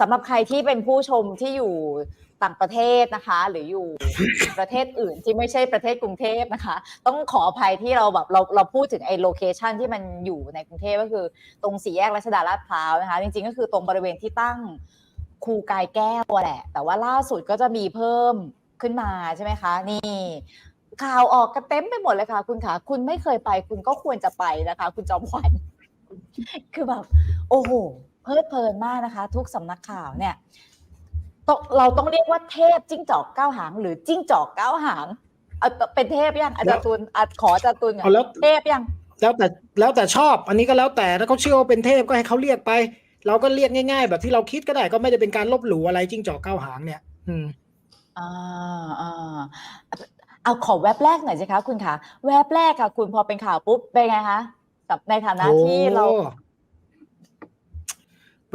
สำหรับใครที่เป็นผู้ชมที่อยู่ต่างประเทศนะคะ หรืออยู่ประเทศอื่นที่ไม่ใช่ประเทศกรุงเทพนะคะ ต้องขออภัยที่เราแบบเราเราพูดถึงไอ้โลเคชันที่มันอยู่ในกรุงเทพก็คือ ตรงสี่แยกรัชดาลาดพร้าวนะคะ จริงๆก็คือตรงบริเวณที่ตั้งครูกายแก้วแหละ แต่ว่าล่าสุดก็จะมีเพิ่มขึ้นมาใช่ไหมคะ นี่ข่าวออกกันเต็มไปหมดเลยค่ะ คุณคะคุณไม่เคยไป คุณก็ควรจะไปนะคะ คุณจอมขวัญคือแบบ โอ้โห เพลิดเพลินมากนะคะ ทุกสำนักข่าวเนี่ยต้องเราต้องเรียกว่าเทพจิ้งจอกเก้าหาง หรือจิ้งจอกเก้าหางเอาเป็นเทพยังอาจารย์ตุลอะขออาจารย์ตุลก่อนเอาแล้วเทพยังแล้วแต่แล้วแต่ชอบ อันนี้ก็แล้วแต่ถ้าเขาเชื่อว่าเป็นเทพก็ให้เขาเรียกไป เราก็เรียกง่าย ๆ แบบที่เราคิดก็ได้ก็ไม่ได้เป็นการลบหลู่อะไรจิ้งจอกเก้าหางเนี่ย อืมอ่าอ่าเอาขอแว็บแรกหน่อยสิคะคุณคะแว็บแรกค่ะ คุณพอเป็นข่าวปุ๊บเป็นไงคะกับในฐานะที่เราโอ้แ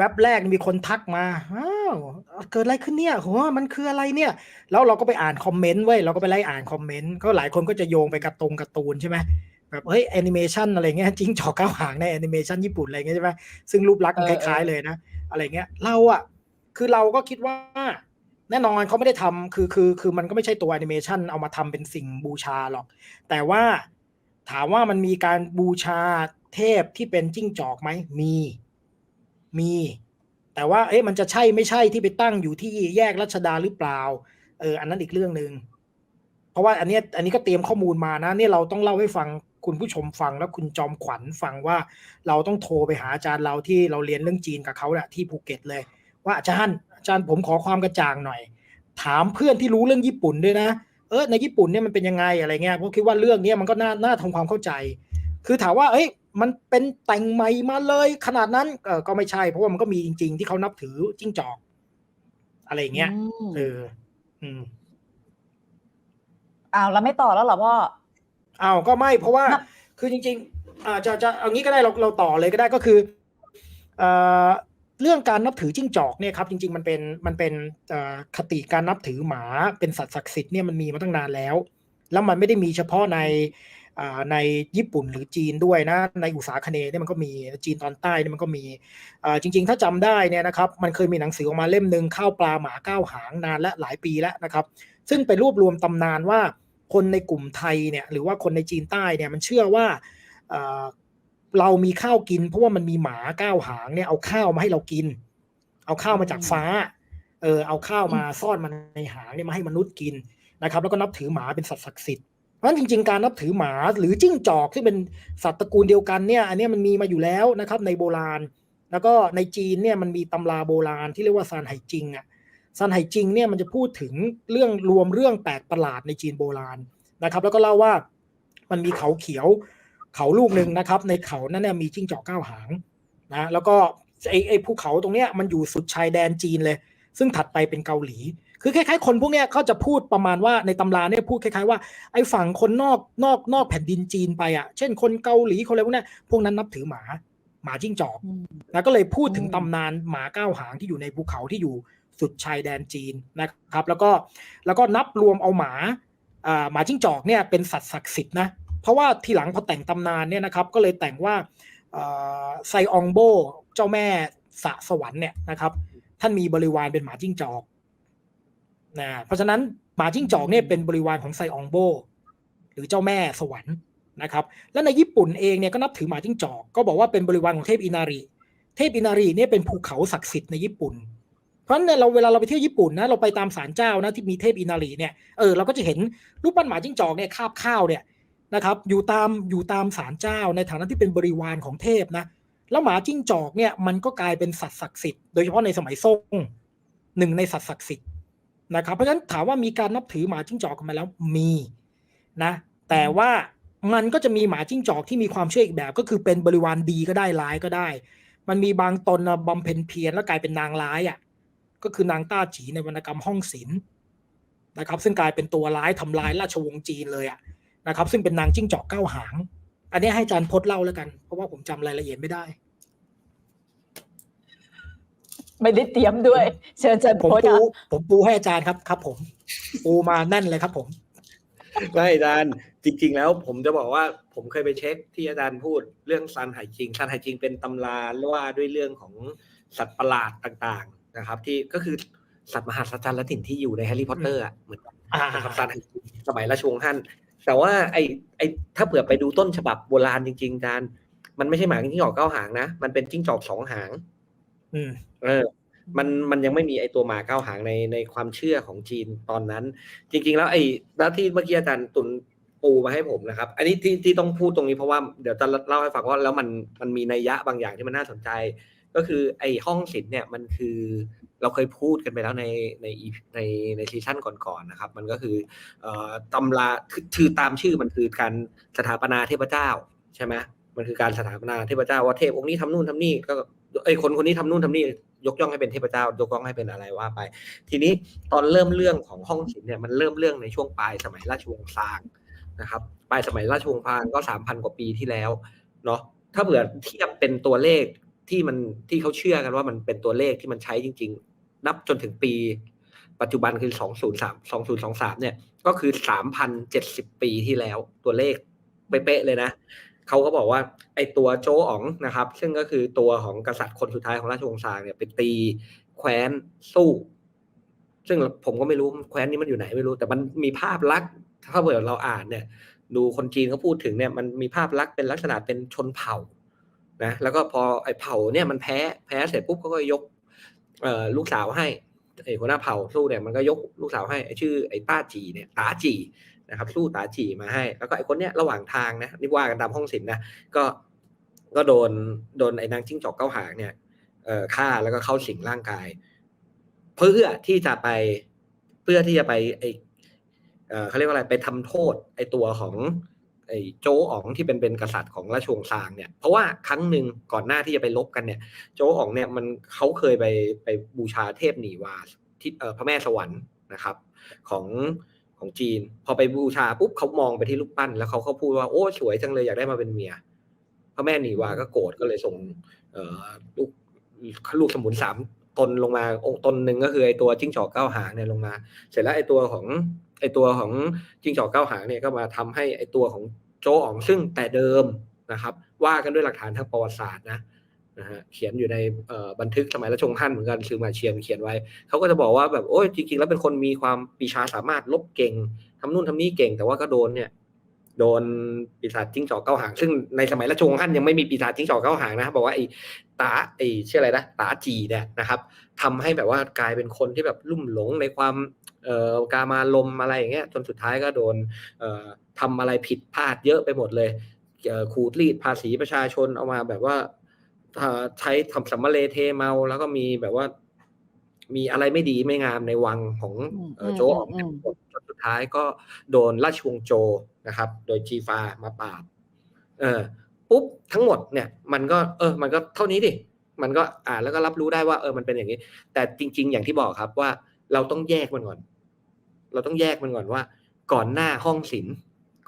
ว็บแรกมีคนทักมาอ้าวเกิดอะไรขึ้นเนี่ยโหมันคืออะไรเนี่ย แล้วเราก็ไปอ่านคอมเมนต์เว้ยเราก็ไปไล่อ่านคอมเมนต์ก็หลายคนก็จะโยงไปการ์ตรงการ์ตูนใช่ไหมแบบเฮ้ยแอนิเมชันอะไรเงี้ยจิ้งจอกก้าหางในแอนิเมชันญี่ปุ่นอะไรเงี้ยใช่ไหมซึ่งรูปลักษณ์มันคล้ายๆเลยนะ อะไรเงี้ยเราอะคือเราก็คิดว่าแน่นอนเขาไม่ได้ทำคือคือคือมันก็ไม่ใช่ตัวแอนิเมชันเอามาทำเป็นสิ่งบูชาหรอก แต่ว่าถามว่ามันมีการบูชาเทพที่เป็นจิ้งจอกไหมมี มี แต่ว่าเอ๊ะมันจะใช่ไม่ใช่ที่ไปตั้งอยู่ที่แยกรัชดาหรือเปล่า เออ อันนั้นอีกเรื่องหนึ่งเพราะว่าอันเนี้ยอันนี้ก็เตรียมข้อมูลมานะเนี่ยเราต้องเล่าให้ฟังคุณผู้ชมฟังแล้วคุณจอมขวัญฟังว่าเราต้องโทรไปหาอาจารย์เราที่เราเรียนเรื่องจีนกับเขาเนี่ยที่ภูเก็ตเลย ว่าอาจารย์อาจารย์ผมขอความกระจ่างหน่อย ถามเพื่อนที่รู้เรื่องญี่ปุ่นด้วยนะเออในญี่ปุ่นเนี่ยมันเป็นยังไงอะไรเงี้ยเพราะคิดว่าเรื่องนี้มันก็น่าน่าทำความเข้าใจ คือถามว่าเอ้ย มันเป็นแต่งใหม่มาเลยขนาดนั้นเออก็ไม่ใช่ เพราะว่ามันก็มีจริง ๆ ที่เขานับถือจิ้งจอก อะไรอย่างเงี้ยอืมเอออืมอ้าวแล้วไม่ต่อแล้วเหรอพ่ออ้าวก็ไม่เพราะว่านับคือจริง ๆ อ่าจะจะเอางี้ก็ได้เราเราต่อเลยก็ได้ก็คือเอ่อเรื่องการนับถือจิ้งจอกเนี่ยครับ จริง ๆ มันเป็นมันเป็นเอ่อคติการนับถือหมาเป็นสัตว์ศักดิ์สิทธิ์เนี่ยมันมีมาตั้งนานแล้ว แล้วมันไม่ได้มีเฉพาะในอ่า ในญี่ปุ่นหรือจีนด้วยนะในอุตสาคเนย์เนี่ยมันก็มีจีนตอนใต้เนี่ยมันก็มีอ่าจริง ๆ ถ้าจำได้เนี่ยนะครับมันเคยมีหนังสือออกมาเล่มหนึ่งข้าวปลาหมาเก้าหางนานและหลายปีแล้วนะครับ ซึ่งไปรวบรวมตำนานว่าคนในกลุ่มไทยเนี่ยหรือว่าคนในจีนใต้เนี่ยมันเชื่อว่าเอ่อเรามีข้าวกินเพราะว่ามันมีหมาเก้าหางเนี่ยเอาข้าวมาให้เรากิน เอาข้าวมาจากฟ้าเออเอาข้าวมาซ่อนมันในหางเนี่ยมาให้มนุษย์กินนะครับ แล้วก็นับถือหมาเป็นสัตว์ศักดิ์สิทธิ์ เพราะจริง ๆ การนับถือหมาหรือจิ้งจอกซึ่เป็นสัตว์ตระกูลเดียวกันเนี่ย อันนี้มันมีมาอยู่แล้วนะครับ ในโบราณ แล้วก็ในจีนเนี่ยมันมีตำราโบราณที่เรียกว่าซานไหจิงอะซันไหจิงเนี่ยมันจะพูดถึงเรื่องรวมเรื่องแปลกประหลาดในจีนโบราณนะครับ แล้วก็เล่าว่ามันมีเขาเขียวเขาลูกหนึ่งนะครับ ในเขานั้นเนี่ยมีจิ้งจอกเก้าหางนะแล้วก็ไอ้ไอ้ภูเขาตรงเนี้ยมันอยู่สุดชายแดนจีนเลย ซึ่งถัดไปเป็นเกาหลี คือคล้ายๆ คนพวกเนี้ยเขาจะพูดประมาณว่าในตำราเนี่ยพูดคล้ายๆว่าไอ้ฝั่งคนนอกนอกนอกแผ่นดินจีนไปอะ เช่นคนเกาหลีคนอะไรพวกเนี้ยพวกนั้นนับถือหมาหมาจิ้งจอกอืมนะก็เลยพูดถึงอืมตำนานหมาเก้าหางที่อยู่ในภูเขาที่อยู่สุดชายแดนจีนนะครับ แล้วก็แล้วก็นับรวมเอาหมาอ่าหมาจิ้งจอกเนี่ยเป็นสัตว์ศักดิ์สิทธิ์นะเพราะว่าทีหลังพอแต่งตำนานเนี่ยนะครับ ก็เลยแต่งว่าเอ่อไซอองโบเจ้าแม่สะสวรรค์เนี่ยนะครับ ท่านมีบริวารเป็นหมาจิ้งจอก นะเพราะฉะนั้นหมาจิ้งจอกเนี่ยเป็นบริวารของไซอองโบ หรือเจ้าแม่สวรรค์นะครับ และในญี่ปุ่นเองเนี่ยก็นับถือหมาจิ้งจอก ก็บอกว่าเป็นบริวารของเทพอินาริเทพอินารีเนี่ยเป็นภูเขาศักดิ์สิทธิ์ในญี่ปุ่น เพราะฉะนั้นเนี่ยเราเวลาเราไปเที่ยวญี่ปุ่นนะเราไปตามศาลเจ้านะที่มีเทพอินารีเนี่ยเออเราก็จะเห็นรูปปั้นหมาจิ้งจอกเนี่ยคาบข้าวเนี่ยนะครับอยู่ตามอยู่ตามศาลเจ้าในฐานะที่เป็นบริวารของเทพนะแล้วหมาจิ้งจอกเนี่ยมันก็กลายเป็นสัตว์ศักดิ์สิทธิ์โดยเฉพาะในสมัยซ่งหนึ่งในสัตว์ศักดิ์สิทธิ์ นะครับ เพราะฉะนั้นถามว่ามีการนับถือหมาจิ้งจอกกันมาแล้วมีนะแต่ว่ามันก็จะมีหมาจิ้งจอกที่มีความเชื่ออีกแบบ ก็คือเป็นบริวารดีก็ได้ร้ายก็ได้ มันมีบางตนนะบำเพ็ญเพียรแล้วกลายเป็นนางร้ายอะก็คือนางต้าจีในวรรณกรรมห้องศิลป์นะครับ ซึ่งกลายเป็นตัวร้ายทำลายราชวงศ์จีนเลยอะนะครับ ซึ่งเป็นนางจิ้งจอกเก้าหาง อันนี้ให้อาจารย์พจน์เล่าแล้วกัน เพราะว่าผมจำรายละเอียดไม่ได้ ไม่ได้เตรียมด้วย เชิญเชิญผมโพสต์ปูค่ะผมปูให้อาจารย์ครับครับ ผม ปูมาแน่นเลยครับ ผมไม่อาจารย์จริง ๆ แล้ว ผมจะบอกว่า ผมเคยไปเช็คที่อาจารย์พูดเรื่องซันไหจริงซันไหจริงเป็นตำราว่าด้วยเรื่องของสัตว์ประหลาดต่างนะครับ ที่ก็คือสัตว์มหัศจรรย์และถิ่นที่อยู่ในแฮร์รี่พอตเตอร์อะเหมือนอ่านะครับสัตว์แห่งสมัยราชวงศ์ฮั่นแต่ว่าไอ้ไอ้ถ้าเผื่อไปดูต้นฉบับโบราณจริงๆการมันไม่ใช่หมาจิ้งจอกเก้าหางนะ มันเป็นจิ้งจอกสองหาง อืมเออ มันมันยังไม่มีไอตัวหมาเก้าหางในในความเชื่อของจีนตอนนั้น จริง ๆ แล้วไอ้แล้วที่เมื่อกี้อาจารย์ตุนปูมาให้ผมนะครับ อันนี้ที่ที่ต้องพูดตรงนี้เพราะว่าเดี๋ยวจะเล่าให้ฟังว่าแล้วมันมันมีนัยยะบางอย่างที่มันน่าสนใจ ก็คือไอ้ห้องศิลป์เนี่ยมันคือเราเคยพูดกันไปแล้วในในในในซีซั่นก่อนๆนะครับ มันก็คือเอ่อตำราคือคือตามชื่อมันคือการสถาปนาเทพเจ้าใช่ไหมมันคือการสถาปนาเทพเจ้าว่าเทพองค์นี้ทำนู่นทำนี่ก็ ไอ้คนคนนี้ทำนู่นทำนี่ยกย่องให้เป็นเทพเจ้ายกย่องให้เป็นอะไรว่าไป ทีนี้ตอนเริ่มเรื่องของห้องศิลป์เนี่ยมันเริ่มเรื่องในช่วงปลายสมัยราชวงศ์ซางนะครับปลายสมัยราชวงศ์พางก็สามพันกว่าปีที่แล้วเนาะถ้าเผื่อเทียบเป็นตัวเลขที่มันที่เขาเชื่อกันว่ามันเป็นตัวเลขที่มันใช้จริง ๆ นับจนถึงปี ปัจจุบันคือ203 2023เนี่ยก็คือ3,070ปีที่แล้วตัวเลขเป๊ะเลยนะ เขาก็บอกว่าไอ้ตัวโจอ๋องนะครับ ซึ่งก็คือตัวของกษัตริย์คนสุดท้ายของราชวงศ์ซางเนี่ยไปตีแคว้นสู้ ซึ่งผมก็ไม่รู้แคว้นนี้มันอยู่ไหนไม่รู้ แต่มันมีภาพลักษณ์ถ้าเผื่อเราอ่านเนี่ย ดูคนจีนเขาพูดถึงเนี่ยมันมีภาพลักษณ์เป็นลักษณะเป็นชนเผ่านะแล้วก็พอไอ้เผ่าเนี่ยมันแพ้แพ้เสร็จปุ๊บเขาก็ยกลูกสาวให้ไอ้หัวหน้าเผ่าสู้เนี่ยมันก็ยกลูกสาวให้ไอ้ชื่อไอ้ต้าจีเนี่ยตาจี นะครับสู้ตาจีมาให้ แล้วก็ไอ้คนเนี้ยระหว่างทางนะนี่ว่ากันตามห้องศิลป์นะก็ก็โดนโดนไอ้นางจิ้งจอกเก้าหางเนี่ยเอ่อฆ่าแล้วก็เข้าสิงร่างกาย เพื่อที่จะไปเพื่อที่จะไปไอเอ่อเขาเรียกว่าอะไรไปทำโทษไอตัวของไอโจอ๋องที่เป็นเป็นกษัตริย์ของราชวงศ์ซางเนี่ยเพราะว่าครั้งหนึ่งก่อนหน้าที่จะไปลบกันเนี่ย โจอ๋องเนี่ยมันเขาเคยไปไปบูชาเทพหนีวาที่เอ่อพระแม่สวรรค์นะครับ ของ ของจีน พอไปบูชาปุ๊บเขามองไปที่รูปปั้น แล้วเขาเขาพูดว่าโอ้สวยจังเลยอยากได้มาเป็นเมียพระแม่หนีวาก็โกรธก็เลยส่งลูกลูกสมุนสามตนลงมาองค์ตนหนึ่งก็คือไอตัวจิ้งจอกเก้าหางเนี่ยลงมา เสร็จแล้วไอตัวของไอตัวของจิ้งจอกเก้าหางเนี่ยก็มาทำให้ไอตัวของโจอ๋องซึ่งแต่เดิมนะครับ ว่ากันด้วยหลักฐานทางประวัติศาสตร์นะ นะฮะเขียนอยู่ในบันทึกสมัยรัชวงศ์ฮั่นเหมือนกันซื้อมาเชียนเขียนไว้เขาก็จะบอกว่าแบบโอ้ยจริงๆแล้วเป็นคนมีความปีชาสามารถลบเก่งทำนู่นทำนี่เก่ง แต่ว่าก็โดนเนี่ยโดนปีศาจจิ้งจอกเก้าหาง ซึ่งในสมัยรัชวงศ์ฮั่นยังไม่มีปีศาจจิ้งจอกเก้าหางนะบอกว่าไอ้ตาไอ้ชื่ออะไรนะตาจีเนี่ยนะครับทำให้แบบว่ากลายเป็นคนที่แบบลุ่มหลงในความเอ่อกามาลมอะไรอย่างเงี้ยจนสุดท้ายก็โดนเอ่อทำอะไรผิดพลาดเยอะไปหมดเลยเอ่อขูดรีดภาษีประชาชนเอามาแบบว่า ใช้ทำสัมมาเลเทเมาแล้วก็มีแบบว่า มีอะไรไม่ดีไม่งามในวังของเอ่อโจออกเนี่ยจนสุดท้ายก็โดนราชวงศ์โจนะครับ โดยจีฟามาปราบเออปุ๊บทั้งหมดเนี่ย มันก็ เออ มันก็เท่านี้ดิมันก็อ่านแล้วก็รับรู้ได้ว่าเออมันเป็นอย่างนี้ แต่จริง ๆ อย่างที่บอกครับว่าเราต้องแยกมันก่อน เราต้องแยกมันก่อนว่า ก่อนหน้าห้องศิลป์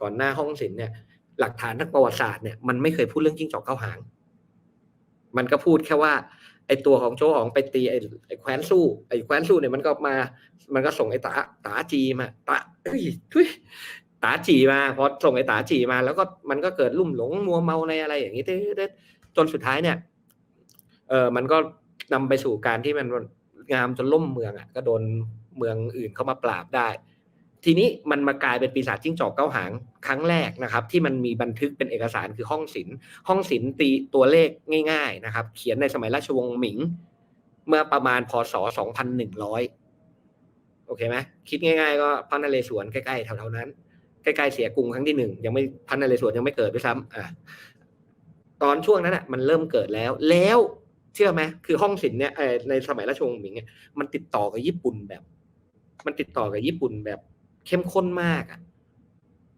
ก่อนหน้าห้องศิลป์เนี่ย หลักฐานทางประวัติศาสตร์เนี่ยมันไม่เคยพูดเรื่องจิ้งจอกเก้าหาง มันก็พูดแค่ว่าไอตัวของโจอ๋องไปตีไอไอแคว้นสู้ไอแคว้นสู้เนี่ยมันก็มา มันก็ส่งไอตาตาจีมาตาเอ้ยทุยตาจีมาพอส่งไอตาจีมา แล้วก็มันก็เกิดลุ่มหลงมัวเมาในอะไรอย่างนี้เต้จนสุดท้ายเนี่ยเออมันก็นำไปสู่การที่มันงามจนล่มเมืองอะ ก็โดนเมืองอื่นเข้ามาปราบได้ ทีนี้มันมากลายเป็นปีศาจจิ้งจอกเก้าหางครั้งแรกนะครับ ที่มันมีบันทึกเป็นเอกสารคือห้องศิลป์ห้องศิลป์ตีตัวเลขง่าย ๆนะครับ เขียนในสมัยราชวงศ์หมิง เมื่อประมาณพศ 2100 โอเคไหมคิดง่ายๆ ก็พระนเรศวรใกล้ๆแถวๆนั้น ใกล้ๆเสียกรุงครั้งที่หนึ่งยังไม่พระนเรศวรยังไม่เกิดด้วยซ้ำอ่าตอนช่วงนั้นอะมันเริ่มเกิดแล้วแล้วเชื่อไหมคือห้องศิลป์เนี่ยในสมัยราชวงศ์หมิงเนี่ยมันติดต่อกับญี่ปุ่นแบบ มันติดต่อกับญี่ปุ่นแบบ เข้มข้นมากอะ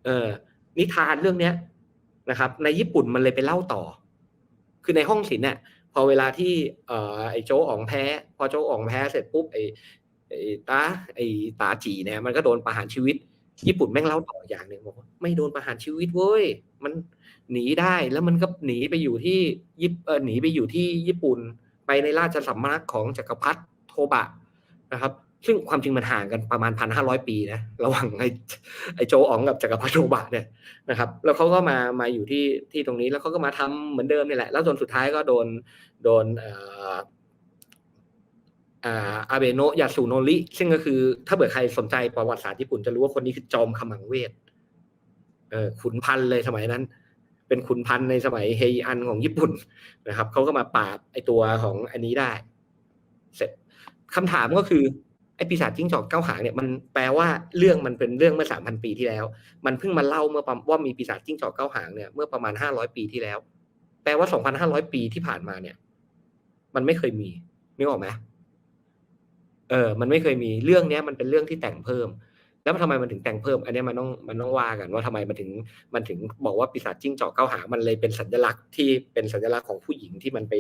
เออนิทานเรื่องเนี้ยนะครับ ในญี่ปุ่นมันเลยไปเล่าต่อ คือในห้องศิลป์เนี่ยพอเวลาที่เอ่อไอ้โจอ๋องแพ้ พอโจอ๋องแพ้เสร็จปุ๊บไอ้ไอ้ตาไอ้ตาจีเนี่ยมันก็โดนประหารชีวิต ญี่ปุ่นแม่งเล่าต่ออย่างหนึ่งบอกว่าไม่โดนประหารชีวิตเว้ยมันหนีได้แล้วมันก็หนีไปอยู่ที่ญี่เออหนีไปอยู่ที่ญี่ปุ่นไปในราชสำนักของจักรพรรดิโทบะนะครับ ซึ่งความจริงมันห่างกันประมาณพันห้าร้อยปีนะระหว่างไอ้ไอ้โจอ๋องกับจักรพรรดิโทบะเนี่ยนะครับ แล้วเขาก็มามาอยู่ที่ที่ตรงนี้แล้วเขาก็มาทำเหมือนเดิมนี่แหละ แล้วจนสุดท้ายก็โดนโดนอ่าอาเบโนะยาสุโนริซึ่งก็คือถ้าเกิดใครสนใจประวัติศาสตร์ญี่ปุ่นจะรู้ว่าคนนี้คือจอมขมังเวทเออขุนพันธ์เลยสมัยนั้น เป็นขุนพันธ์ในสมัยเฮยอันของญี่ปุ่นนะครับเขาก็มาปราบไอตัวของอันนี้ได้ เสร็จคำถามก็คือ ไอ้ปีศาจจิ้งจอกเก้าหางเนี่ยมันแปลว่าเรื่องมันเป็นเรื่องเมื่อสามพันปีที่แล้ว มันเพิ่งมาเล่าเมื่อว่ามีปีศาจจิ้งจอกเก้าหางเนี่ยเมื่อประมาณห้าร้อยปีที่แล้ว แปลว่าสองพันห้าร้อยปีที่ผ่านมาเนี่ย มันไม่เคยมีนึกออกไหมเออ มันไม่เคยมีเรื่องเนี้ย มันเป็นเรื่องที่แต่งเพิ่ม แล้วทำไมมันถึงแต่งเพิ่ม อันนี้มันต้องมันต้องว่ากันว่าทำไมมันถึงมันถึงบอกว่าปีศาจจิ้งจอกเก้าหางมันเลยเป็นสัญลักษณ์ที่เป็นสัญลักษณ์ของผู้หญิงที่มันไป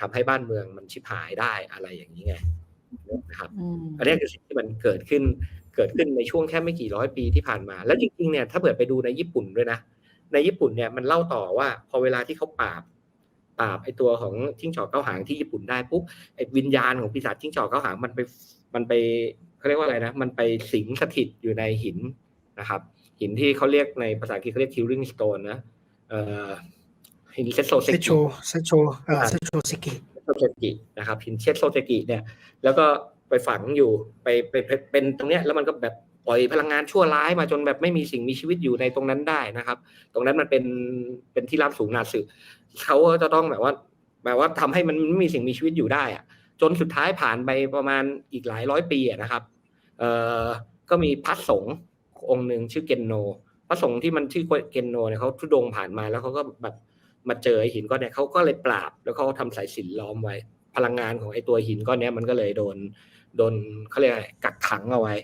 ทำให้บ้านเมืองมันชิบหายได้อะไรอย่างนี้ไง นะครับอืมอันนี้คือสิ่งที่มันเกิดขึ้นเกิดขึ้นในช่วงแค่ไม่กี่ร้อยปีที่ผ่านมา แล้วจริงๆเนี่ยถ้าเปิดไปดูในญี่ปุ่นด้วยนะในญี่ปุ่นเนี่ยมันเล่าต่อว่าพอเวลาที่เขาปราบปราบไอตัวของจิ้งจอกเก้าหางที่ญี่ปุ่นได้ปุ๊บไอวิญญาณของปีศาจจิ้งจอกเก้าหางมันไปมันไปเขาเรียกว่าอะไรนะมันไปสิงสถิตอยู่ในหินนะครับ หินที่เขาเรียกในภาษาอังกฤษเขาเรียก killing stone นะเอ่อหินเซโซเซเซกิโชเซโชเออเซโชสกิ โซเจกินะครับหินเชสโซเจกิเนี่ย แล้วก็ไปฝังอยู่ไปไปเป็นตรงเนี้ยแล้วมันก็แบบปล่อยพลังงานชั่วร้ายมาจนแบบไม่มีสิ่งมีชีวิตอยู่ในตรงนั้นได้นะครับ ตรงนั้นมันเป็นเป็นที่รับสูงนาสึเขาก็จะต้องแบบว่าแบบว่าทำให้มันไม่มีสิ่งมีชีวิตอยู่ได้อะจนสุดท้ายผ่านไปประมาณอีกหลายร้อยปีนะครับเอ่อก็มีพระสงฆ์องค์หนึ่งชื่อเกนโน พระสงฆ์ที่มันชื่อเกนโนเนี่ยเขาทุดงผ่านมาแล้วเขาก็แบบ มาเจอไอ้หินก้อนเนี่ยเขาก็เลยปราบ แล้วเขาก็ทำสายสินล้อมไว้ พลังงานของไอ้ตัวหินก้อนเนี้ยมันก็เลยโดนโดนเขาเรียกกักขังเอาไว้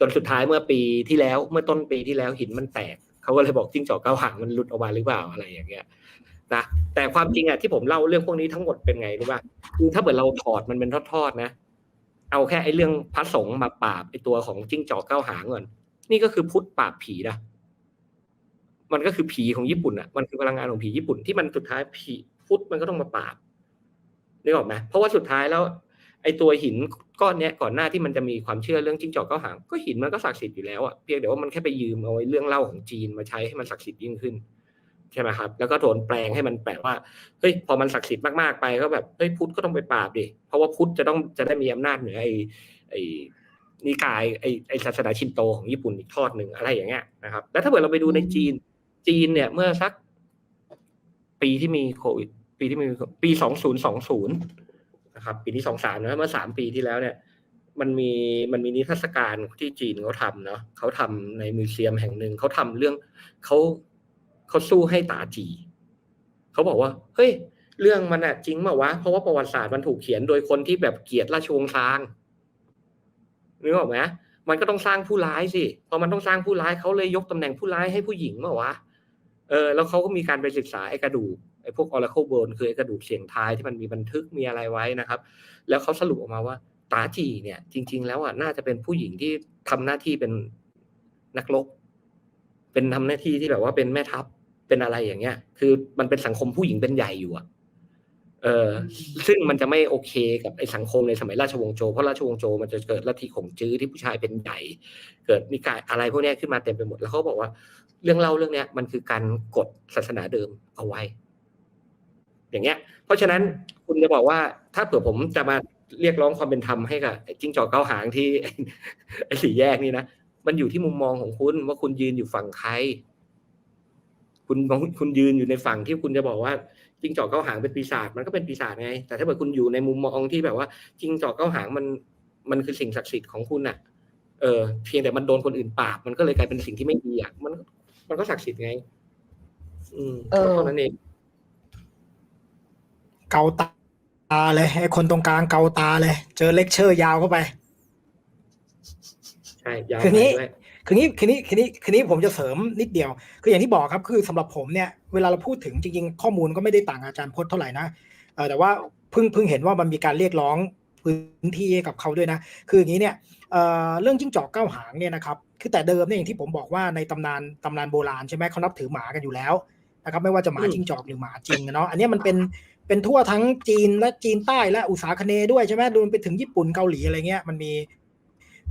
จนสุดท้ายเมื่อปีที่แล้วเมื่อต้นปีที่แล้วหินมันแตกเขาก็เลยบอกจิ้งจอกเก้าหางมันหลุดออกมาหรือเปล่าอะไรอย่างเงี้ยนะแต่ความจริงอะที่ผมเล่าเรื่องพวกนี้ทั้งหมดเป็นไงรู้ป่ะคือถ้าเกิดเราถอดมันเป็นทอดๆนะ เอาแค่ไอ้เรื่องพระสงฆ์มาปราบไอ้ตัวของจิ้งจอกเก้าหางก่อนนี่ก็คือพุทธปราบผีนะ มันก็คือผีของญี่ปุ่นอะมันคือพลังงานของผีญี่ปุ่นที่มันสุดท้ายผีพุทธมันก็ต้องมาปราบนึกออกไหมเพราะว่าสุดท้ายแล้ว ไอ้ตัวหินก้อนเนี้ยก่อนหน้าที่มันจะมีความเชื่อเรื่องจิ้งจอกเก้าหางก็หินมันก็ศักดิ์สิทธิ์อยู่แล้วอะเพียงแต่ว่ามันแค่ไปยืมเอาไว้เรื่องเล่าของจีนมาใช้ให้มันศักดิ์สิทธิ์ยิ่งขึ้นใช่ไหมครับ แล้วก็โดนแปลงให้มันแปลว่าเฮ้ยพอมันศักดิ์สิทธิ์มากๆไปก็แบบเฮ้ยพุทธก็ต้องไปปราบดิเพราะว่าพุทธจะต้องจะได้มีอำนาจเหนือไอ้ไอ้นิกายไอ้ไอ้ศาสนาชินโตของญี่ปุ่นอีกทอดหนึ่งอะไรอย่างเงี้ยนะครับ แล้วถ้าเกิดเราไปดูในจีน จีนเนี่ยเมื่อสักปีที่มีโควิด ปีที่มีปีสองศูนย์สองศูนย์นะครับ ปีที่สองสามนะเมื่อสามปีที่แล้วเนี่ย มันมีมันมีนิทรรศการที่จีนเขาทำเนาะเขาทำในมิวเซียมแห่งหนึ่งเขาทำเรื่องเขาเขาสู้ให้ตาจีเขาบอกว่า เฮ้ย เรื่องมันอะจริงเปล่าวะ เพราะว่าประวัติศาสตร์มันถูกเขียนโดยคนที่แบบเกลียดราชวงศ์ซางนึกออกไหมมันก็ต้องสร้างผู้ร้ายสิพอมันต้องสร้างผู้ร้ายเขาเลยยกตำแหน่งผู้ร้ายให้ผู้หญิงเปล่าวะ เออแล้วเขาก็มีการไปศึกษาไอ้กระดูกไอ้พวก oracle bone คือไอ้กระดูกเสียงทายที่มันมีบันทึกมีอะไรไว้นะครับ แล้วเขาสรุปออกมาว่าตาจีเนี่ย จริง ๆ แล้วอะน่าจะเป็นผู้หญิงที่ทำหน้าที่เป็นนักรบเป็นทำหน้าที่ที่แบบว่าเป็นแม่ทัพเป็นอะไรอย่างเงี้ย คือมันเป็นสังคมผู้หญิงเป็นใหญ่อยู่อะ เออซึ่งมันจะไม่โอเคกับไอ้สังคมในสมัยราชวงศ์โจเพราะราชวงศ์โจมันจะเกิดลัทธิข่มจื้อที่ผู้ชายเป็นใหญ่ เกิดนิกายอะไรพวกนี้ขึ้นมาเต็มไปหมด แล้วเขาบอกว่า เรื่องเล่าเรื่องเนี้ยมันคือการกดศาสนาเดิมเอาไว้ อย่างเงี้ย เพราะฉะนั้นคุณจะบอกว่า ถ้าเผื่อผมจะมาเรียกร้องความเป็นธรรมให้กับจิ้งจอกเก้าหางที่ไอ้สี่แยกนี่นะมันอยู่ที่มุมมองของคุณว่าคุณยืนอยู่ฝั่งใคร คุณคุณยืนอยู่ในฝั่งที่คุณจะบอกว่า จิ้งจอกเก้าหางเป็นปีศาจมันก็เป็นปีศาจไง แต่ถ้าเกิดคุณอยู่ในมุมมองที่แบบว่าจิ้งจอกเก้าหางมันมันคือสิ่งศักดิ์สิทธิ์ของคุณน่ะเออเพียงแต่มันโดนคนอื่นปราบมันก็เลยกลายเป็นสิ่งที่ไม่ดีอะมันมันก็ศักดิ์สิทธิ์ไง อืมเออเท่านั้นเองเกาตาเลยไอ้คนตรงกลางเกาตาเลย เจอเลคเชอร์ยาวเข้าไป ใช่ยาวคือไปนี้ด้วย คือนี้คือนี้คือนี้คือนี้ผมจะเสริมนิดเดียว คืออย่างที่บอกครับคือสำหรับผมเนี่ยเวลาเราพูดถึงจริง ๆ ข้อมูลก็ไม่ได้ต่างอาจารย์พจน์เท่าไหร่นะเออแต่ว่าเพิ่งเพิ่งเห็นว่ามันมีการเรียกร้องพื้นที่ให้กับเขาด้วยนะ คืออย่างนี้เนี่ยเอ่อเรื่องจิ้งจอกเก้าหางเนี่ยนะครับ คือแต่เดิมเนี่ยอย่างที่ผมบอกว่าในตำนานตำนานโบราณใช่ไหมเขานับถือหมากันอยู่แล้วนะครับไม่ว่าจะหมาจิ้งจอกหรือหมาจริงอะเนาะ อันเนี้ยมันเป็นเป็นทั่วทั้งจีนและจีนใต้และอุษาคเนย์ด้วยใช่ไหมรวมไปถึงญี่ปุ่นเกาหลีอะไรเงี้ยมันมี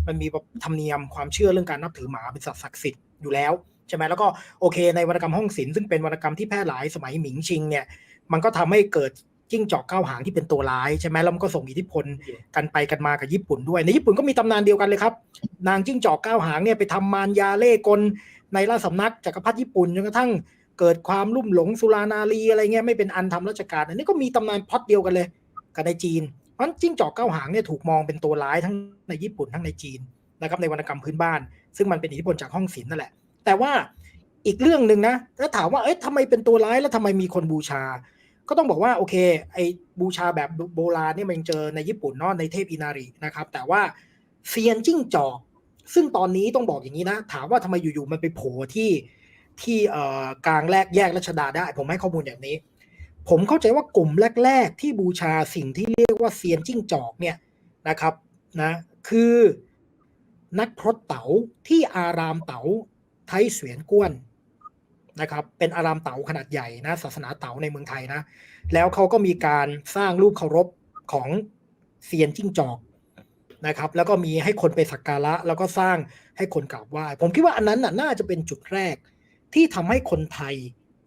มันมีแบบธรรมเนียมความเชื่อเรื่องการนับถือหมาเป็นสัตว์ศักดิ์สิทธิ์อยู่แล้วใช่ไหมแล้วก็โอเค ในวรรณกรรมห้องศิลป์ซึ่งเป็นวรรณกรรมที่แพร่หลายสมัยหมิงชิงเนี่ยมันก็ทำให้เกิดจิ้งจอกเก้าหางที่เป็นตัวร้ายใช่ไหมแล้วมันก็ส่งอิทธิพลกันไปกันมากับญี่ปุ่นด้วย ในญี่ปุ่นก็มีตำนานเดียวกันเลยครับ นางจิ้งจอกเก้าหางเนี่ยไปทำมารยาเล่กลในราชสำนักจักรพรรดิญี่ปุ่นจนกระทั่งเกิดความลุ่มหลงสุรานารีอะไรเงี้ยไม่เป็นอันทำราชการ อันนี้ก็มีตำนานพอตเดียวกันเลย กับในจีน ราะจิ้งจอกเก้าหางเนี่ยถูกมองเป็นตัวร้ายทั้งในญี่ปุ่นทั้งในจีนนะครับในวรรณกรรมพื้นบ้าน ซึ่งมันเป็นอิทธิพลจากห้องศิลป์นั่นแหละ แต่ว่าอีกเรื่องหนึ่งนะถ้าถามว่าเอ๊ะทำไมเป็นตัวร้ายแล้วทำไมมีคนบูชา ก็ต้องบอกว่าโอเคไอ้บูชาแบบโบราณเนี่ยมันเจอในญี่ปุ่นเนาะในเทพอินารีนะครับ แต่ว่าเซียนจิ้งจอก ซึ่งตอนนี้ต้องบอกอย่างนี้นะ ถามว่าทำไมอยู่ๆมันไปโผล่ที่ที่เอ่อกลางแรกแยกรัชดาได้ ผมให้ข้อมูลอย่างนี้ ผมเข้าใจว่ากลุ่มแรก ๆ ที่บูชาสิ่งที่เรียกว่าเซียนจิ้งจอกเนี่ยนะครับนะคือนักพรตเต๋าที่อารามเต๋าไทเสวียนก้วนนะครับเป็นอารามเต๋าขนาดใหญ่นะศาสนาเต๋าในเมืองไทยนะแล้วเขาก็มีการสร้างรูปเคารพของเซียนจิ้งจอกนะครับ แล้วก็มีให้คนไปสักการะแล้วก็สร้างให้คนกราบไหว้ผมคิดว่าอันนั้นน่ะน่าจะเป็นจุดแรกที่ทำให้คนไทย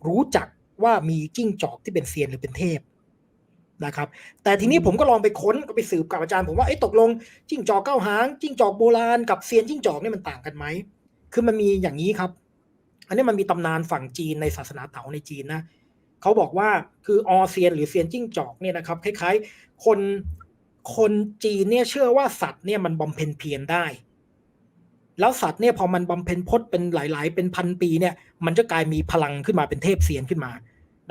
รู้จัก ว่ามีจิ้งจอกที่เป็นเซียนหรือเป็นเทพนะครับ แต่ทีนี้ผมก็ลองไปค้นก็ไปสืบกับอาจารย์ผมว่าไอ้ยตกลงจิ้งจอกเก้าหางจิ้งจอกโบราณกับเซียนจิ้งจอกเนี่ยมันต่างกันไหมคือมันมีอย่างนี้ครับ อันนี้มันมีตำนานฝั่งจีนในศาสนาเต๋าในจีนนะเขาบอกว่าคือออเซียนหรือเซียนจิ้งจอกเนี่ยนะครับคล้ายๆ คนคนจีนเนี่ยเชื่อว่าสัตว์เนี่ยมันบำเพ็ญเพียรได้ แล้วสัตว์เนี่ยพอมันบำเพ็ญพจน์เป็นหลาย ๆ เป็นพันปีเนี่ยมันจะกลายมีพลังขึ้นมาเป็นเทพเซียนขึ้นมา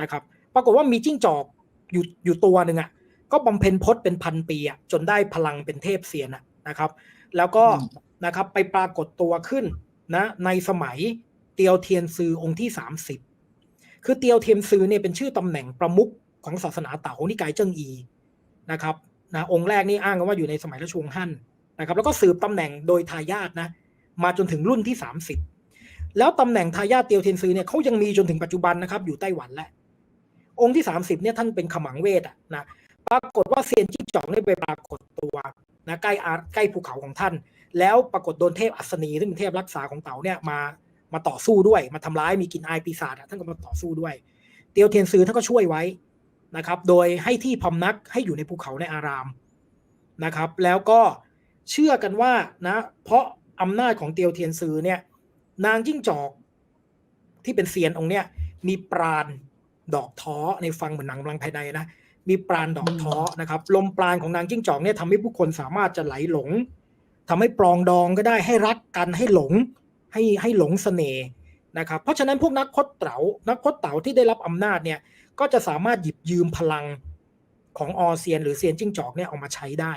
นะครับ ปรากฏว่ามีจิ้งจอกอยู่อยู่ตัวหนึ่งอะก็บำเพ็ญพจน์เป็นพันปีอะจนได้พลังเป็นเทพเซียนอะนะครับ แล้วก็นะครับไปปรากฏตัวขึ้นนะในสมัยเตียวเทียนซือองค์ที่สามสิบคือเตียวเทียมซือเนี่ยเป็นชื่อตำแหน่งประมุขของศาสนาเต๋านิกายเจิ้งอีนะครับนะองค์แรกนี่อ้างกันว่าอยู่ในสมัยราชวงศ์ฮั่นนะครับ แล้วก็สืบตำแหน่งโดยทายาทนะ มาจนถึงรุ่นที่ 30 แล้วตำแหน่งทายาทเตียวเทียนซือเนี่ยเขายังมีจนถึงปัจจุบันนะครับ อยู่ไต้หวันแหละ องค์ที่ 30เนี่ยท่านเป็นขมังเวทอะนะปรากฏว่าเซียนจิ้งจอกได้ไปปรากฏตัวนะใกล้อาใกล้ภูเขาของท่าน แล้วปรากฏโดนเทพอัศนีซึ่งเป็นเทพรักษาของเต๋าเนี่ยมามาต่อสู้ด้วย มาทำร้ายมีกลินอายปีศาจท่านก็มาต่อสู้ด้วย เตียวเทียนซือท่านก็ช่วยไว้นะครับ โดยให้ที่พำนักให้อยู่ในภูเขาในอารามนะครับ แล้วก็เชื่อกันว่านะ เพราะ อำนาจของเตียวเทียนซือเนี่ย นางจิ้งจอกที่เป็นเซียนองค์เนี่ยมีปราณดอกท้อในฟังเหมือนหนังรังภายในนะมีปราณดอกท้อนะครับ ลมปราณของนางจิ้งจอกเนี่ยทำให้ผู้คนสามารถจะไหลหลงทำให้ปรองดองก็ได้ให้รักกันให้หลง ให้ให้หลงเสน่ห์นะครับ เพราะฉะนั้นพวกนักพจน์เต๋านักพจน์เต๋าที่ได้รับอำนาจเนี่ย ก็จะสามารถหยิบยืมพลังของออเซียน หรือเซียนจิ้งจอกเนี่ยเอามาใช้ได้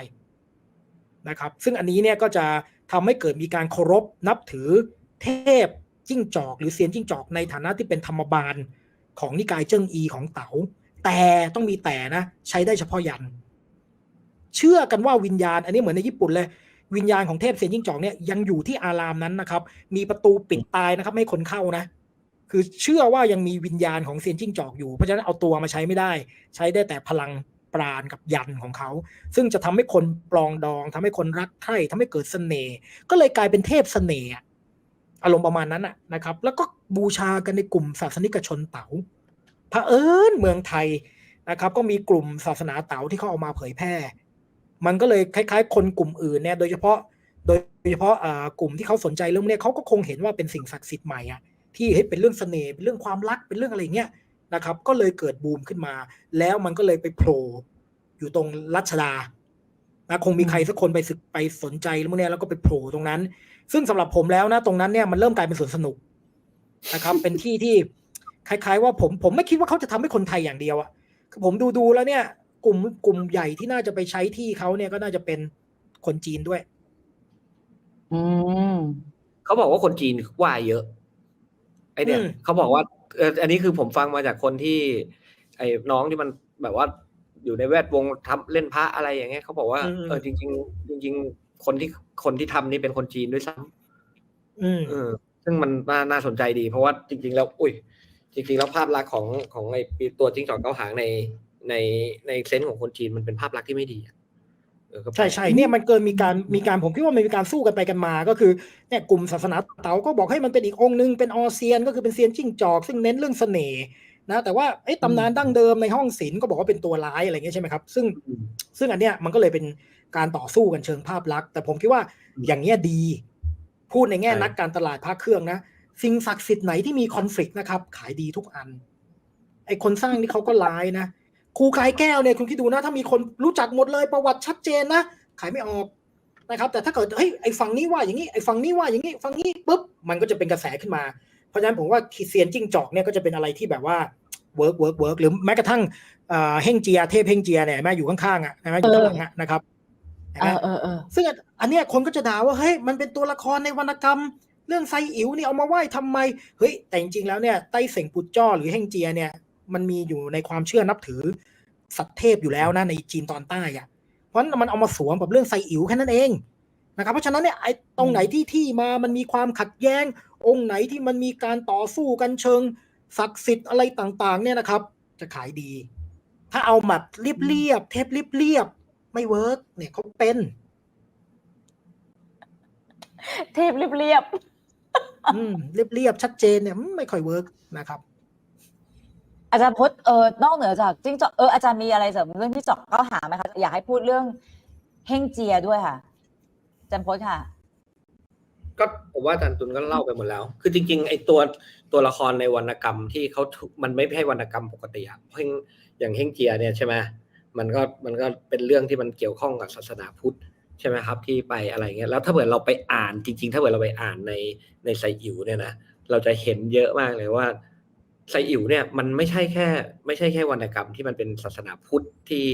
นะครับ ซึ่งอันนี้เนี่ยก็จะ ทำให้เกิดมีการเคารพนับถือเทพจิ้งจอก หรือเซียนจิ้งจอกในฐานะที่เป็นธรรมบาลของนิกายเจิ้งอีของเต๋าแต่ต้องมีแต่นะ ใช้ได้เฉพาะยัน เชื่อกันว่าวิญญาณ อันนี้เหมือนในญี่ปุ่นเลย วิญญาณของเทพเซียนจิ้งจอกเนี่ยยังอยู่ที่อารามนั้นนะครับ มีประตูปิดตายนะครับ ไม่คนเข้านะ คือเชื่อว่ายังมีวิญญาณของเซียนจิ้งจอกอยู่เพราะฉะนั้นเอาตัวมาใช้ไม่ได้ ใช้ได้แต่พลัง ปราณกับยันของเขา ซึ่งจะทำให้คนปลองดองทำให้คนรักใคร่ทำให้เกิดเสน่ห์ก็เลยกลายเป็นเทพเสน่ห์อารมณ์ประมาณนั้นนะครับ แล้วก็บูชากันในกลุ่มศาสนิกชนเต๋าพระเอิญเมืองไทยนะครับ ก็มีกลุ่มศาสนาเต๋าที่เขาเอามาเผยแพร่ มันก็เลยคล้าย ๆ คนกลุ่มอื่นเนี่ยโดยเฉพาะโดยเฉพาะกลุ่มที่เขาสนใจเรื่องเนี้ยเขาก็คงเห็นว่าเป็นสิ่งศักดิ์สิทธิ์ใหม่อะที่เฮ้ยเป็นเรื่องเสน่ห์เป็นเรื่องความรักเป็นเรื่องอะไรเงี้ย นะครับ ก็เลยเกิดบูมขึ้นมา แล้วมันก็เลยไปโผล่อยู่ตรงรัชดานะคงมีใครสักคนไปศึกไปสนใจแล้วเนี้ยแล้วก็ไปโผล่ตรงนั้น ซึ่งสำหรับผมแล้วนะตรงนั้นเนี่ยมันเริ่มกลายเป็นสวนสนุกนะครับ เป็นที่ที่คล้ายๆ ว่าผมผมไม่คิดว่าเขาจะทำให้คนไทยอย่างเดียวอะคือผมดูดูๆแล้วเนี่ย กลุ่มกลุ่มใหญ่ที่น่าจะไปใช้ที่เขาเนี่ยก็น่าจะเป็นคนจีนด้วย อืมเขาบอกว่าคนจีนว่าเยอะไอเนี่ยอืมเขาบอกว่า เอออันนี้คือผมฟังมาจากคนที่ ไอ้น้องที่มันแบบว่าอยู่ในแวดวงทำเล่นพระอะไรอย่างเงี้ยเขาบอกว่าอืมเออจริง ๆ จริง ๆ คนที่คนที่ทำนี่เป็นคนจีนด้วยซ้ำอืมเออ ซึ่งมันน่าน่าสนใจดี เพราะว่าจริง ๆ แล้ว อุ้ยจริงๆแล้วภาพลักษณ์ของของไอ้ตัวจิ้งจอกเก้าหางในในในเซนส์ของคนจีนมันเป็นภาพลักษณ์ที่ไม่ดีอะเออก็ ใช่ใช่เนี่ยมันเกินมีการมีการผมคิดว่ามันมีการสู้กันไปกันมา ก็คือเนี่ยกลุ่มศาสนาเต๋าก็บอกให้มันเป็นอีกองค์หนึ่งเป็นออเซียน ก็คือเป็นเซียนจิ้งจอก ซึ่งเน้นเรื่องเสน่ห์นะแต่ว่าไอ้ตำนานดั้งเดิมในห้องศิลป์ก็บอกว่าเป็นตัวร้ายอะไรเงี้ยใช่ไหมครับ ซึ่งซึ่งอันเนี้ยมันก็เลยเป็นการต่อสู้กันเชิงภาพลักษณ์ แต่ผมคิดว่าอย่างเงี้ยดี พูดในแง่นักการตลาดภาคเครื่องนะสิ่งศักดิ์สิทธิ์ไหนที่มีคอน FLICT นะครับ ขายดีทุกอัน ไอคนสร้างนี่เขาก็ร้ายนะ ครูกายแก้วเนี่ยคุณคิดดูนะถ้ามีคนรู้จักหมดเลยประวัติชัดเจนนะขายไม่ออกนะครับ แต่ถ้าเกิดเฮ้ยไอฝั่งนี้ว่าอย่างนี้ไอฝั่งนี้ว่าอย่างนี้ฝั่งนี้ปุ๊บมันก็จะเป็นกระแสขึ้นมา เพราะฉะนั้นผมว่าคีเซียนจิ้งจอกเนี่ยก็จะเป็นอะไรที่แบบว่าเวิร์กเวิร์กเวิร์กหรือแม้กระทั่งเอ่อเฮงเจียเทพเฮงเจียเนี่ยเห็นไหมอยู่ข้างๆอะเห็นไหมอยู่ข้างหลังอะนะครับเห็นเอไหมอเออเออซึ่งอันเนี้ยคนก็จะด่าว่าเฮ้ยมันเป็นตัวละครในวรรณกรรม เรื่องไซอิ๋วนี่เอามาไหว้ทำไมเฮ้ยแต่จริงๆแล้วเนี่ยไต้เสงปุจจ้อหรือเฮงเจียเนี่ย มันมีอยู่ในความเชื่อนับถือสัตว์เทพอยู่แล้วนะในจีนตอนใต้อะเพราะฉะนั้นมันเอามาสวมกับเรื่องไซอิ๋วแค่นั้นเองนะครับเพราะฉะนั้นเนี่ยไอ้ตรงไหนที่ที่มามันมีความขัดแย้ง องค์ไหนที่มันมีการต่อสู้กันเชิงศักดิ์สิทธิ์อะไรต่างๆ เนี่ยนะครับ จะขายดี ถ้าเอาหมัดเรียบๆเทปเรียบๆไม่เวิร์กเนี่ยเขาเป็น เทพเรียบอืมเรียบๆชัดเจนเนี่ยไม่ค่อยเวิร์กนะครับๆ อาจารย์พจน์เออนอกเหนือจากจิ้งจอกเอออาจารย์มีอะไรเสริมเรื่องที่จอกก็หาไหมคะอยากให้พูดเรื่องเฮงเจียด้วยค่ะอาจารย์พจน์ค่ะก็ผมว่าอาจารย์ตุลก็เล่าไปหมดแล้ว คือจริง ๆ ไอ้ตัวตัวละครในวรรณกรรมที่เขาถูกมันไม่ใช่วรรณกรรมปกติอะเพ่งอย่างเฮงเจียเนี่ยใช่ไหมมันก็มันก็เป็นเรื่องที่มันเกี่ยวข้องกับศาสนาพุทธใช่ไหมครับ ที่ไปอะไรเงี้ยแล้วถ้าเกิดเราไปอ่านจริง ๆ ถ้าเกิดเราไปอ่านในในไซอิ๋วเนี่ยนะเราจะเห็นเยอะมากเลยว่า ไซอิ๋วเนี่ยมันไม่ใช่แค่ ไม่ใช่แค่วรรณกรรมที่มันเป็นศาสนาพุทธที่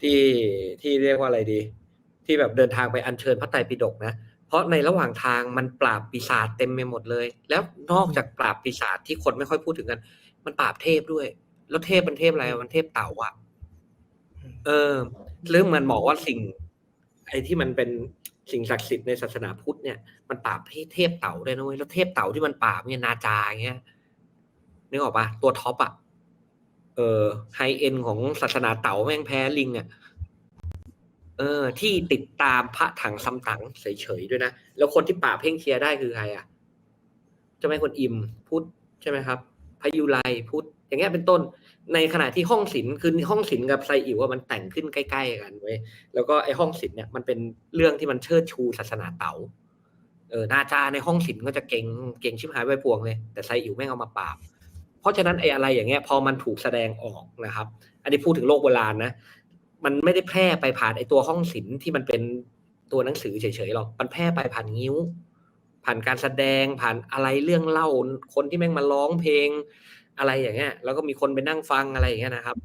ที่ที่เรียกว่าอะไรดี ที่แบบเดินทางไปอัญเชิญพระไตรปิฎกนะเพราะในระหว่างทางมันปราบปีศาจเต็มไปหมดเลย แล้วนอกจากปราบปีศาจที่คนไม่ค่อยพูดถึงกัน มันปราบเทพด้วย แล้วเทพมันเทพอะไรมันเทพเต่าอะเออเรื่องมันบอกว่าสิ่ง ไอ้ที่มันเป็นสิ่งศักดิ์สิทธิ์ในศาสนาพุทธเนี่ยมันปราบให้เทพเต่าได้นะเว้ยแล้วเทพเต่าที่มันปราบเนี่ยนาจาอย่างเงี้ย นึกออกปะตัวท็อปอะเออไฮเอ็นของศาสนาเต่าแม่งแพ้ลิงอะเออ ที่ติดตามพระถังซัมตังเฉยๆด้วยนะ แล้วคนที่ป่าเพ่งเชียร์ได้คือใครอะเจะไม่คนอิมพุทธใช่ไหมครับพยุไลพุทธอย่างเงี้ยเป็นต้น ในขณะที่ห้องศิลป์คือห้องศิลป์กับไซอิ๋วมันแต่งขึ้นใกล้ ๆ กันเว้ยแล้วก็ไอห้องศิลป์เนี่ยมันเป็นเรื่องที่มันเชิดชูศาสนาเต๋าเออนาจาในห้องศิลป์ก็จะเก่งเก่งชิบหายไปพวงเลย แต่ไซอิ๋วแม่งเอามาปราบ ราะฉะนั้นไอ้อะไรอย่างเงี้ยพอมันถูกแสดงออกนะครับ อันนี้พูดถึงโลกโบราณนะ มันไม่ได้แพร่ไปผ่านไอ้ตัวห้องศิลป์ที่มันเป็นตัวหนังสือเฉยๆหรอกมันแพร่ไปผ่านงิ้ว ผ่านการแสดงผ่านอะไรเรื่องเล่า คนที่แม่งมาร้องเพลงอะไรอย่างเงี้ย แล้วก็มีคนไปนั่งฟังอะไรอย่างเงี้ยนะครับ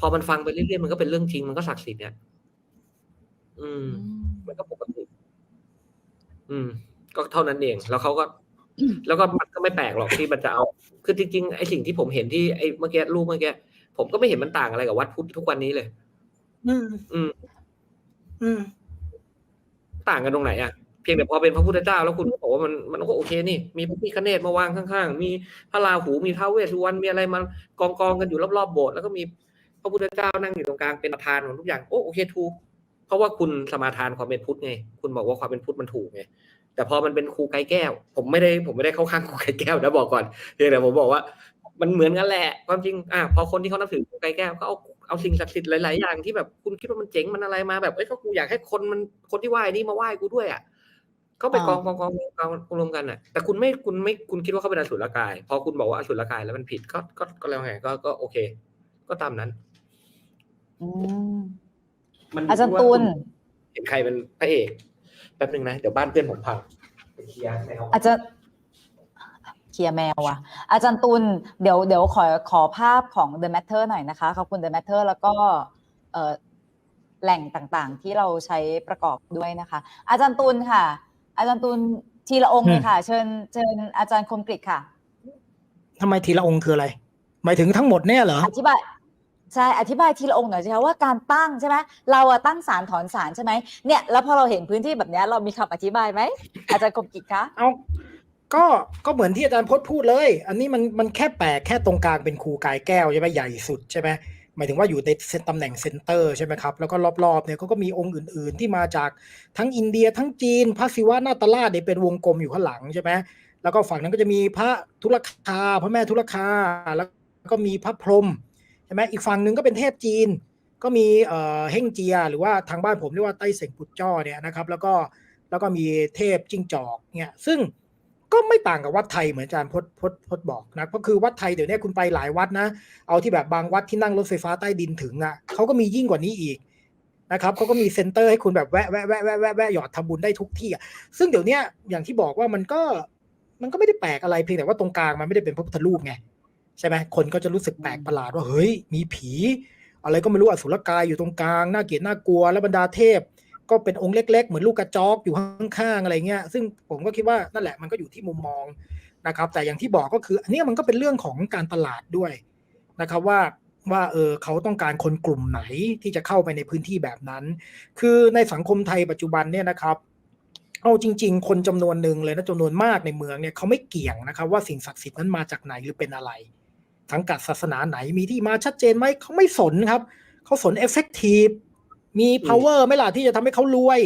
พอมันฟังไปเรื่อยๆมันก็เป็นเรื่องจริงมันก็ศักดิ์สิทธิ์เนี่ยอืม มันก็ปกติอืม ก็เท่านั้นเองแล้วเขาก็แล้วก็มันก็ไม่แปลกหรอกที่มันจะเอา คือจริงๆไอ้สิ่งที่ผมเห็นที่ไอ้เมื่อกี้รูปเมื่อกี้ผมก็ไม่เห็นมันต่างอะไรกับวัดพุทธทุกวันนี้เลย อืม อืม อืม ต่างกันตรงไหนอะเพียงแต่พอเป็นพระพุทธเจ้าแล้วคุณก็บอกว่ามันมันก็โอเคนี่ มีพระพิฆเนศมาวางข้างๆ มีพระราหูมีท้าวเวสสุวรรณมีอะไรมากองกองๆกันอยู่รอบๆโบสถ์แล้วก็มีพระพุทธเจ้านั่งอยู่ตรงกลางเป็นประธานของทุกอย่างโอ้โอเคถูกเพราะว่าคุณสมาทานความเป็นพุทธไง คุณบอกว่าความเป็นพุทธมันถูกไง แต่พอมันเป็นครูไกรแก้ว ผมไม่ได้ผมไม่ได้เข้าข้างครูไกรแก้วนะบอกก่อนเพียงแต่ผมบอกว่า มันเหมือนกันแหละ ความจริงอะพอคนที่เขานับถือครูไกรแก้วก็เอาเอาสิ่งศักดิ์สิทธิ์หลาย ๆ อย่างที่แบบคุณคิดว่ามันเจ๋งมันอะไรมาแบบเอ้ยก็กูอยากให้คนมันคนที่ไหว้นี่มาไหว้กูด้วยอะก็ไปกองกองกองกองรวมกันอะ แต่คุณไม่คุณไม่คุณคิดว่าเขาเป็นอสุรกาย พอคุณบอกว่าอสุรกายแล้วมันผิดก็ก็ก็แล้วไงก็ก็โอเค ก็ตามนั้นอืมมันอาจารย์ตุลเห็นใครเป็นพระเอก แป๊บนึงนะ เดี๋ยวบ้านเพื่อนผมพังไปเคลียร์ในห้องอาจจะเคลียร์แมวอะอาจารย์ตุลเดี๋ยวเดี๋ยวขอขอภาพของ The Matter หน่อยนะคะขอบคุณ The Matter แล้วก็เอ่อแหล่งต่างๆ ที่เราใช้ประกอบด้วยนะคะ อาจารย์ตุลค่ะ อาจารย์ตุลทีละองค์เลยค่ะ เชิญเชิญอาจารย์คมกริตค่ะทำไมทีละองค์คืออะไรหมายถึงทั้งหมดเนี่ยเหรออธิบาย ใช่อธิบายทีละองค์หน่อยสิคะว่าการตั้งใช่ไหมเราอะตั้งสารถอนสารใช่ไหมเนี่ยแล้วพอเราเห็นพื้นที่แบบเนี้ยเรามีคำอธิบายไหมอาจารย์คมกิจคะเอาก็ก็เหมือนที่อาจารย์พจน์พูดเลย อันนี้มันมันแค่แปลกแค่ตรงกลางเป็นครูกายแก้วใช่ไหมใหญ่สุดใช่ไหมหมายถึงว่าอยู่ในตำแหน่งเซนเตอร์ใช่ไหมครับแล้วก็รอบๆเนี่ยก็มีองค์อื่น ๆ ที่มาจากทั้งอินเดียทั้งจีนพระศิวะนาตราเนี่ยเป็นวงกลมอยู่ข้างหลังใช่ไหมแล้วก็ฝั่งนั้นก็จะมีพระธุรคาพระแม่ธุรคาแล้วก็มีพระพรหม ใช่ไหมอีกฝั่งหนึ่งก็เป็นเทพจีน ก็มีเอ่อเฮ่งเจีย หรือว่าทางบ้านผมเรียกว่าไต้เสงปุดจ้อเนี่ยนะครับแล้วก็แล้วก็มีเทพจิ้งจอกเนี่ยซึ่งก็ไม่ต่างกับวัดไทยเหมือนอาจารย์พจน์พจน์พจน์บอกนะก็คือวัดไทยเดี๋ยวนี้คุณไปหลายวัดนะ เอาที่แบบบางวัดที่นั่งรถไฟฟ้าใต้ดินถึงอะเขาก็มียิ่งกว่านี้อีกนะครับเขาก็มีเซ็นเตอร์ให้คุณแบบแวะแวะแวะแวะแวะแวะหยอดทำบุญได้ทุกที่อะซึ่งเดี๋ยวนี้อย่างที่บอกว่ามันก็มันก็ไม่ได้แปลกอะไรเพียงแต่ว่าตรงกลางมันไม่ได้เป็นพระพุทธรูปไง ใช่ไหมคนก็จะรู้สึกแปลกประหลาดว่าเฮ้ย มีผี อะไรก็ไม่รู้อสุรกายอยู่ตรงกลางน่าเกลียดน่ากลัวแล้วบรรดาเทพ ก็เป็นองค์เล็ก ๆ เหมือนลูกกระจอกอยู่ข้างๆอะไรเงี้ย ซึ่งผมก็คิดว่านั่นแหละมันก็อยู่ที่มุมมองนะครับ แต่อย่างที่บอกก็คืออันนี้มันก็เป็นเรื่องของการตลาดด้วยนะครับว่าว่าเออเขาต้องการคนกลุ่มไหนที่จะเข้าไปในพื้นที่แบบนั้น คือในสังคมไทยปัจจุบันเนี่ยนะครับเอาจริง ๆ คนจำนวนหนึ่งเลยนะจำนวนมากในเมืองเนี่ยเขาไม่เกี่ยงนะครับว่าสิ่งศักดิ์สิทธิ์นั้นมาจากไหนหรือเป็นอะไร สังกัดศาสนาไหนมีที่มาชัดเจนไหมเขาไม่สนครับ เขาสน effective มี power ไหม่ล่ะที่จะทำให้เขารวย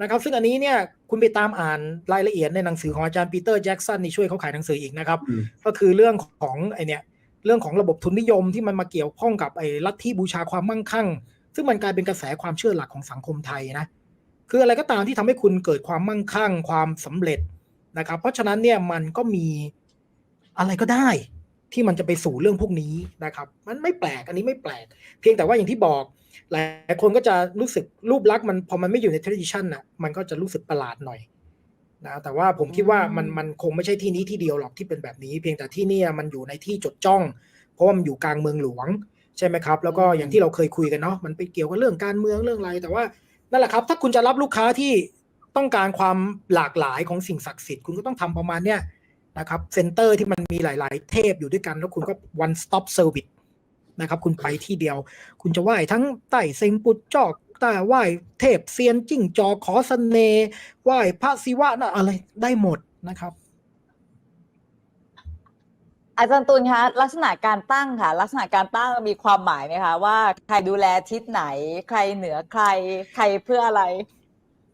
นะครับ ซึ่งอันนี้เนี่ยคุณไปตามอ่านรายละเอียดในหนังสือของอาจารย์ปีเตอร์แจ็กสันนี่ช่วยเขาขายหนังสืออีกนะครับอืมก็คือเรื่องของไอเนี่ยเรื่องของระบบทุนนิยมที่มันมาเกี่ยวข้องกับไอ้ลัทธิบูชาความมั่งคั่ง ซึ่งมันกลายเป็นกระแสความเชื่อหลักของสังคมไทยนะคืออะไรก็ตามที่ทำให้คุณเกิดความมั่งคั่ง ความสำเร็จนะครับ เพราะฉะนั้นเนี่ยมันก็มีอะไรก็ได้ ที่มันจะไปสู่เรื่องพวกนี้นะครับ มันไม่แปลกอันนี้ไม่แปลก เพียงแต่ว่าอย่างที่บอก หลายคนก็จะรู้สึกรูปลักษณ์มันพอมันไม่อยู่ใน tradition น่ะมันก็จะรู้สึกประหลาดหน่อยนะแต่ว่าผมคิดว่ามันมันคงไม่ใช่ที่นี้ที่เดียวหรอกที่เป็นแบบนี้ เพียงแต่ที่เนี่ยมันอยู่ในที่จดจ้อง เพราะว่ามันอยู่กลางเมืองหลวงใช่ไหมครับ แล้วก็อย่างที่เราเคยคุยกันเนาะมันไปเกี่ยวกับเรื่องการเมืองเรื่องอะไร แต่ว่านั่นแหละครับ ถ้าคุณจะรับลูกค้าที่ต้องการความหลากหลายของสิ่งศักดิ์สิทธิ์คุณก็ต้องทำประมาณเนี้ย นะครับเซ็นเตอร์ที่มันมีหลาย ๆ เทพอยู่ด้วยกัน แล้วคุณก็ one stop service นะครับ คุณไปที่เดียว คุณจะไหว้ทั้งไต่เซ็งปุจจอกแต่ไหว้เทพเซียนจิ้งจอกขอสเสน่ห์ไหว้พระศิวะนะอะไรได้หมดนะครับอาจารย์ตุลคะลักษณะการตั้งค่ะ ลักษณะการตั้งมีความหมายไหมคะว่าใครดูแลทิศไหน ใครเหนือใคร ใครเพื่ออะไร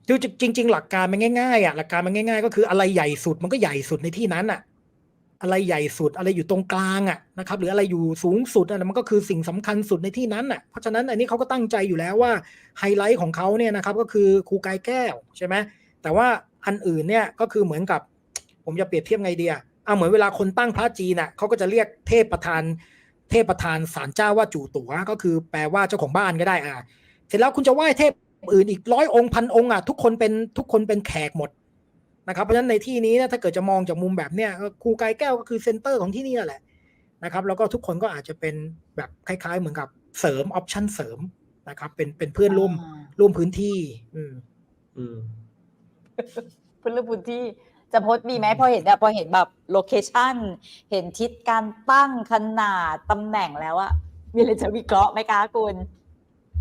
คือจริง ๆ หลักการมันง่ายๆอะหลักการมันง่าย ๆ ก็คืออะไรใหญ่สุดมันก็ใหญ่สุดในที่นั้นอะ อะไรใหญ่สุดอะไรอยู่ตรงกลางอะนะครับ หรืออะไรอยู่สูงสุดอะมันก็คือสิ่งสำคัญสุดในที่นั้นอะเพราะฉะนั้นอันนี้เขาก็ตั้งใจอยู่แล้วว่าไฮไลท์ของเขาเนี่ยนะครับ ก็คือครูกายแก้วใช่ไหมแต่ว่าอันอื่นเนี่ยก็คือเหมือนกับ ผมจะเปรียบเทียบไงเดียอะเหมือนเวลาคนตั้งพระจีนอะเขาก็จะเรียกเทพประธาน เทพประธานศาลเจ้าว่าจู่ตัวก็คือแปลว่าเจ้าของบ้านก็ได้อะเสร็จแล้วคุณจะไหว้เทพ อื่นอีกร้อยองค์พันองค์อะทุกคนเป็นทุกคนเป็นแขกหมดนะครับเพราะฉะนั้นในที่นี้เนี่ยถ้าเกิดจะมองจากมุมแบบเนี้ยก็ครูกายแก้วก็คือเซนเตอร์ของที่นี่นั่นแหละนะครับ แล้วก็ทุกคนก็อาจจะเป็นแบบคล้ายๆ เหมือนกับเสริมออปชั่นเสริมนะครับ เป็นเป็นเพื่อนร่วมอ่าร่วมพื้นที่ อืมอืมเพื่อเรื่องพื้นที่จะโพสต์มีไหมพอเห็นอะพอเห็นแบบโลเคชันเห็นทิศการตั้งขนาดตำแหน่งแล้วอะมีอะไรจะวิเคราะห์ไหมคะคุณ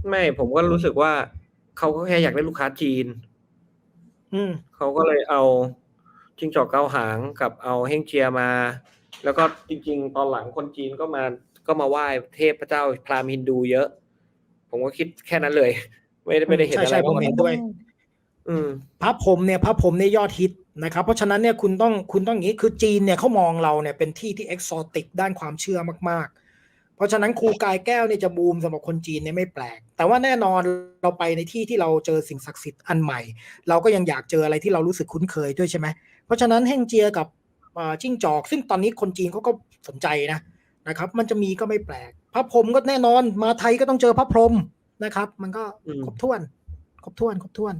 ไม่ผมก็รู้สึกว่า เขาก็แค่อยากได้ลูกค้าจีน อืมเขาก็เลยเอาจิงจอกเกาหางกับเอาเฮงเจียมา แล้วก็จริง ๆ ตอนหลังคนจีนก็มาก็มาไหว้เทพเจ้าพราหมณ์ฮินดูเยอะ ผมก็คิดแค่นั้นเลย ไม่ได้ไม่ได้เห็นใช่อะไรใช่ผมว่าเห็นด้วยอืมพระพรหมเนี่ยพระพรหมเนี่ยยอดฮิตนะครับ เพราะฉะนั้นเนี่ยคุณต้องคุณต้องอย่างนี้คือจีนเนี่ยเขามองเราเนี่ยเป็นที่ที่เอกซอติกด้านความเชื่อมากๆ เพราะฉะนั้นครูกายแก้วเนี่ยจะบูมสำหรับคนจีนเนี่ยไม่แปลก แต่ว่าแน่นอนเราไปในที่ที่เราเจอสิ่งศักดิ์สิทธิ์อันใหม่ เราก็ยังอยากเจออะไรที่เรารู้สึกคุ้นเคยด้วยใช่ไหมเพราะฉะนั้นเฮงเจียกับเอ่อจิ้งจอก ซึ่งตอนนี้คนจีนเขาก็สนใจนะนะครับ มันจะมีก็ไม่แปลก พระพรหมก็แน่นอนมาไทยก็ต้องเจอพระพรหมนะครับ มันก็อืมครบถ้วน ครบถ้วนครบถ้วน